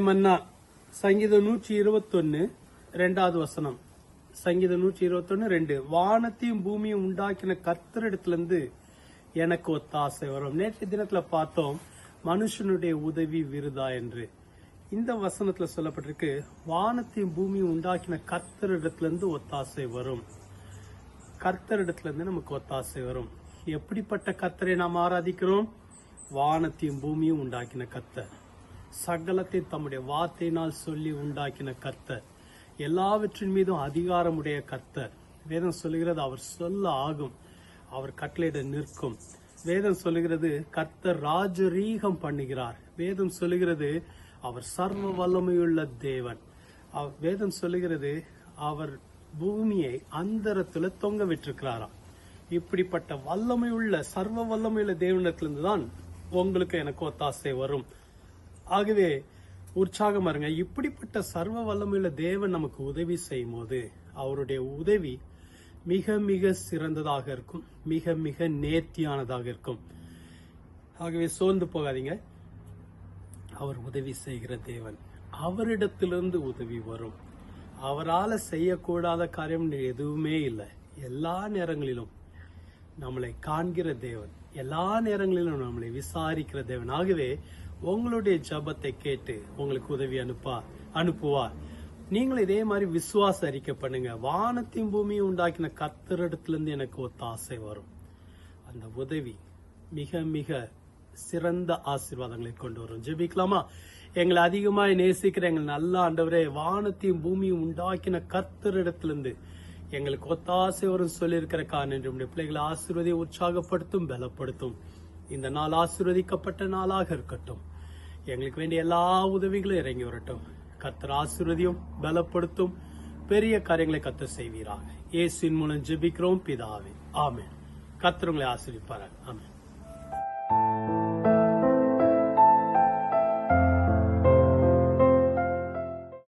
மன்னா சங்கீதம் நூற்றி இருபத்தொன்னு ரெண்டாவது வசனம். சங்கீதம் நூற்றி இருபத்தொன்னு ரெண்டு. வானத்தையும் பூமியும் உண்டாக்கின கர்த்தரிடத்துல இருந்து எனக்கு ஒத்தாசை வரும். நேற்றைய தினத்துல பார்த்தோம் மனுஷனுடைய உதவி விருதா என்று. இந்த வசனத்துல சொல்லப்பட்டிருக்கு வானத்தையும் பூமியும் உண்டாக்கின கர்த்தரிடத்துல ஒத்தாசை வரும். கர்த்தரிடத்திலிருந்து நமக்கு ஒத்தாசை வரும். எப்படிப்பட்ட கர்த்தரை நாம் ஆராதிக்கிறோம்? வானத்தையும் பூமியும் உண்டாக்கின கர்த்தர். சகலத்தை தம்முடைய வார்த்தையினால் சொல்லி உண்டாக்கின கர்த்தர். எல்லாவற்றின் மீதும் அதிகாரமுடைய கர்த்தர். வேதம் சொல்லுகிறது அவர் சொல்ல ஆகும். அவர் கட்டளையிட நிற்கும். வேதம் சொல்லுகிறது கர்த்தர் ராஜரீகம் பண்ணுகிறார். வேதம் சொல்லுகிறது அவர் சர்வ வல்லமையுள்ள தேவன். வேதம் சொல்லுகிறது அவர் பூமியை அந்தரத்துல தொங்க விட்டிருக்கிறாராம். இப்படிப்பட்ட வல்லமையுள்ள சர்வ வல்லமையுள்ள தேவனிடத்திலிருந்து தான் உங்களுக்கு எனக்கு ஒத்தாசை வரும். ஆகவே உற்சாகமா இருங்க இப்படிப்பட்ட சர்வ வல்லமையுள்ள தேவன் நமக்கு உதவி செய்யும் போது அவருடைய உதவி மிக மிக சிறந்ததாக இருக்கும். மிக மிக நேர்த்தியானதாக இருக்கும். ஆகவே சோர்ந்து போகாதீங்க. அவர் உதவி செய்கிற தேவன். அவரிடத்திலிருந்து உதவி வரும். அவரால் செய்யக்கூடாத காரியம் எதுவுமே இல்லை. எல்லா நேரங்களிலும் நம்மளை காண்கிற தேவன். எல்லா நேரங்களிலும் நம்மளை விசாரிக்கிற தேவன். ஆகவே உங்களுடைய ஜபத்தை கேட்டு உங்களுக்கு உதவி அனுப்பா அனுப்புவார். நீங்களும் இதே மாதிரி விசுவாச அறிக்கை பண்ணுங்க. வானத்தையும் பூமியும் உண்டாக்கின கத்தரிடத்திலிருந்து எனக்கு ஒத்தாசை வரும். அந்த உதவி மிக மிக சிறந்த ஆசீர்வாதங்களை கொண்டு வரும். ஜெபிக்கலாமா? எங்களை அதிகமாய் நேசிக்கிற எங்கள் நல்ல ஆண்டவரே வானத்தையும் பூமியும் உண்டாக்கின கர்த்தரிடத்திலிருந்து எங்களுக்கு ஒத்தாசை வரும் சொல்லியிருக்கிற காரணம் நம்முடைய பிள்ளைகளை ஆசீர்வதியை உற்சாகப்படுத்தும் பலப்படுத்தும். இந்த நாள் ஆசீர்வதிக்கப்பட்ட நாளாக இருக்கட்டும். எங்களுக்கு வேண்டிய எல்லா உதவிகளும் இறங்கி வரட்டும். கத்தர் ஆசீர்வதியும் பலப்படுத்தும். பெரிய காரியங்களை கர்த்தர் செய்வீராக. இயேசுவின் மூலம் ஜெபிக்கிறோம் பிதாவே. ஆமேன். கத்தர் உங்களை ஆசீர்விப்பாராக. ஆமேன்.